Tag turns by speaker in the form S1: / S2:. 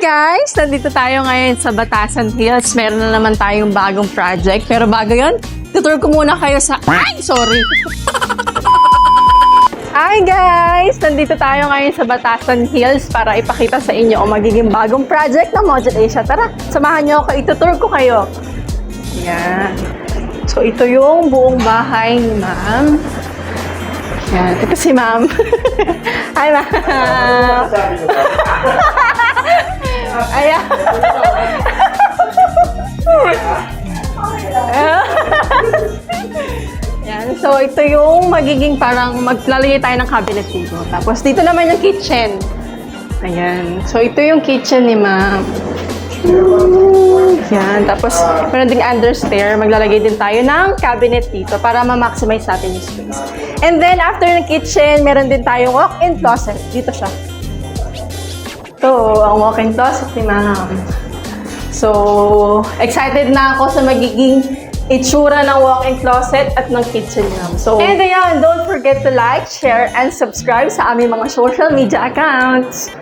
S1: guys! Nandito tayo ngayon sa Batasan Hills. Meron na naman tayong bagong project. Pero bago yun, tutur ko muna kayo sa... Ay! Sorry! Hi guys! Nandito tayo ngayon sa Batasan Hills para ipakita sa inyo ang magiging bagong project ng Module Asia. Tara, samahan niyo ako. Itutur ko kayo. Yan. So, ito yung buong bahay ni ma'am. Yan. Ito si ma'am. Hi, ma'am. Yan. So, ito yung magiging parang maglalagay tayo ng cabinet dito. Tapos, dito naman yung kitchen. Ayan. So, ito yung kitchen ni ma'am. Yan. Tapos, meron ding understair. Maglalagay din tayo ng cabinet dito para ma-maximize natin yung space. And then, after ng kitchen, meron din tayong walk-in closet. Dito siya. Ito, ang walk-in closet ni. So, excited na ako sa magiging itsura ng walk-in closet at ng kitchen niya. So, and ayan, don't forget to like, share, and subscribe sa aming mga social media accounts.